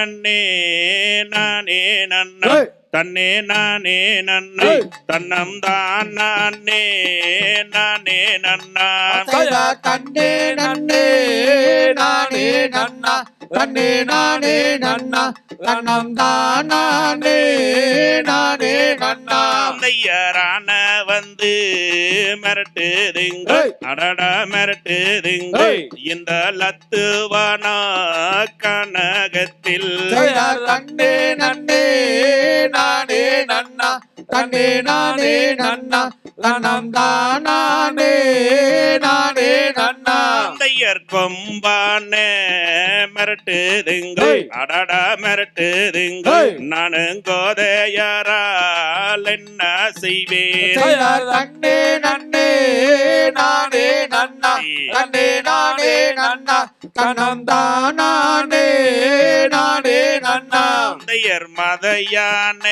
நன்னே நானே நன்ன. தன்னே நானே நன்னை. தன்னம் தான் நானே நானே நன்னா தன்னே நன்னே நானே நன்னா. தன்னே நானே நன்னா. தன்னம் தானே நானே நன்னா. தந்தையரான வந்து மிரட்டுதுங்க. அடடா மிரட்டுதுங்க. இந்த லத்துவானா கனகத்தில். தன்னே நன்னே நானே நன்னா. தன்னே நானே நன்னா. தன்னம் தானே நானே நன்னா. கொம்பான மிரட்டுதுங்க. ஏய். அடடா மிரட்டுதுங்க. ஏய். நானும் கோதையரால் என்ன செய்வேன்? தன்னே நன்னே நானே நன்னா. தன்னே நானே நன்னா. தனம் தானே நானே நன்னா. தந்தையர் மதையான.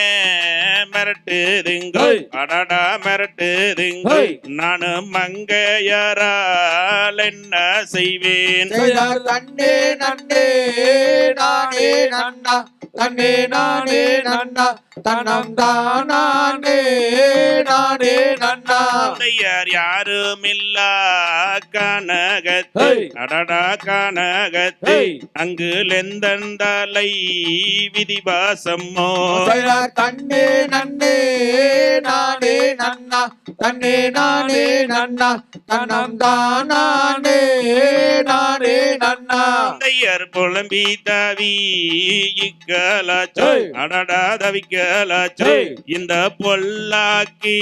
மிரட்டுதுங்க. அடடா மிரட்டுதுங்க. நானும் மங்கையரால் என்ன செய்வேன்? தன்னே நன்னே நானே நன்னா. தன்னே நானே நன்னா தனம் தானே நானே நன்னா. தந்தையர் யாரும் இல்ல கனகத்தை. அடடா கனகத்தை. அங்கு லெந்தந்தலை விதிவாசம்மோ தன்னே நன்னே நானே நன்னா. தன்னே நானே நன்னா தனம் தானே நானே நன்னா. தந்தையர் புலம்பி தவி இக்கலாச்சோ ஏய். அடடா தவிக்கலாச்சோ ஏய். இந்த பொல்லாக்கீழவானாலே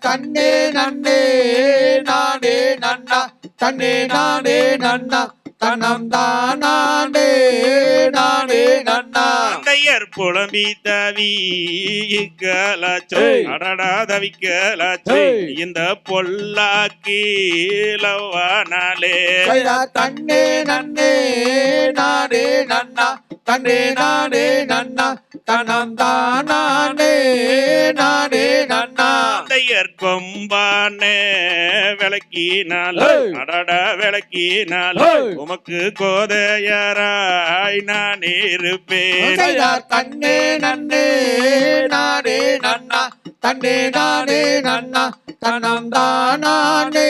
தன்னே நன்னே நானே நன்னா. தன்னே நானே நன்னா. தனம் தானே நானே நன்னா. தந்தையர் புலம்பி தவி இக்கலாச்சோ? ஏய். அடடா தவிக்கலாச்சோ. இந்த பொல்லாக்கீழவானாலே தன்னே நன்னே நானே நன்னா தன்னே நானே நன்னா தனம் தானே நானே நன்னா தந்தையர் கொம்பான விளக்கினால். அடடா விளக்கினால். உமக்கு கோதையராய் நான் இருப்பேன் தன்னே நன்னே நானே நன்னா தன்னே நானே நன்னா தனம் தானே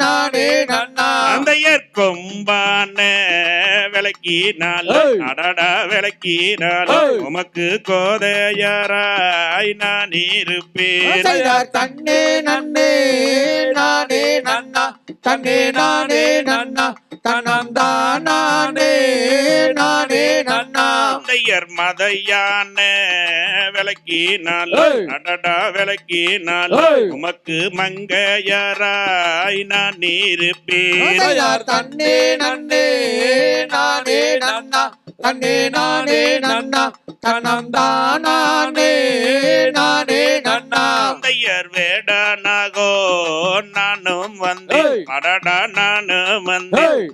நானே நன்னா தந்தையர் கொம்பான விளக்கினால் ஏய். அடடா விளக்கினால் ஏய். உமக்கு கோதையராய் நான் இருப்பேன் தன்னே நன்னே நானே நன்னா தன்னே நானே நன்னா தனம் தானே நன்னா தந்தையர் மதையான விளக்கினால். அடடா விளக்கினால். உமக்கு மங்கையராய் நான் இருப்பேன் சைரா தன்னே நன்னே நானே நன்னா தன்னே நானே நன்னா தனம் தானே நானே நன்னா தந்தையர் வேடனாகோ நானும் வந்து ஏய். அடடா நானும் வந்து ஏய்.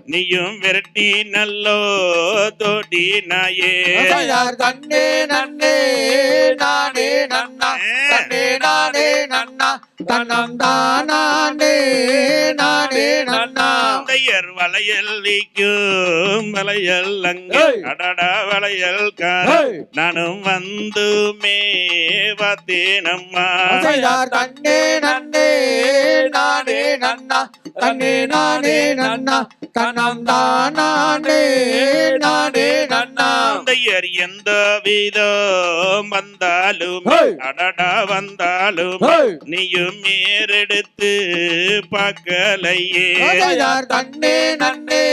நீயும் விரட்டி நல்லோ தோடி நாயே. தன்னே நன்னே நானே நன்னா. தன்னே நானே நன்னா. தனம் தானே நானே நன்னா. தந்தையர் வளையல் வைக்கும் வளையல் அங்கு. அடடா வளையல். நானும் வந்துமே பார்த்தேனம்மா சைரா தன்னே நன்னே நானே நன்னா. தன்னே நானே நன்னா. தனம் தானே நானே நன்னா தந்தையர் எந்த விதம் வந்தாலும். அடடா வந்தாலும். நீயும் மேறெடுத்து பார்க்கலையே தன்னே நன்னே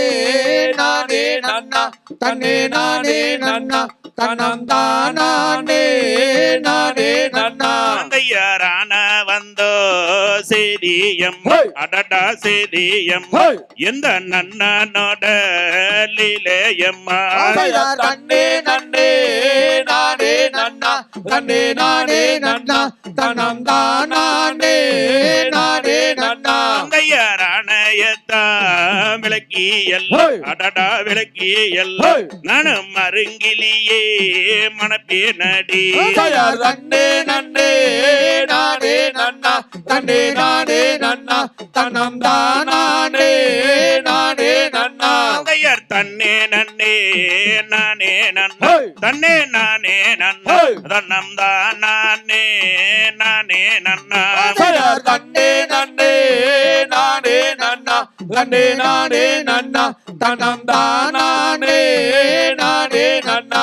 நானே நன்னா. தன்னே நானே நன்னா. தனம் தானே நானே நன்னா. தந்தையரான வந்தோ சேதியம். அடடா சேதியம். எந்த நன்னனோட லீலையம்மா தன்னே நன்னே நானே நன்னா தன்னே நானே நன்னா தனம் தானே நானே நன்னா தந்தையரானயத்தா விளக்கி எல்ல ஏய். அடடா விளக்கி எல்ல ஏய். நானும் மருங்கிலியே மணப்பேனடி சைரா தன்னே நன்னே நானே நன்னா. தன்னே நானே நன்னா. தனம் தானே நானே நன்னா. தந்தையர் தன்னே நன்னே நானே நன்னா. தன்னே நானே நன்னா. தன்னம் தான் நானே நானே நன்னா தன்னே நன்னே நன்னா நானே நன்னா. தனம் தானே நானே நன்னா.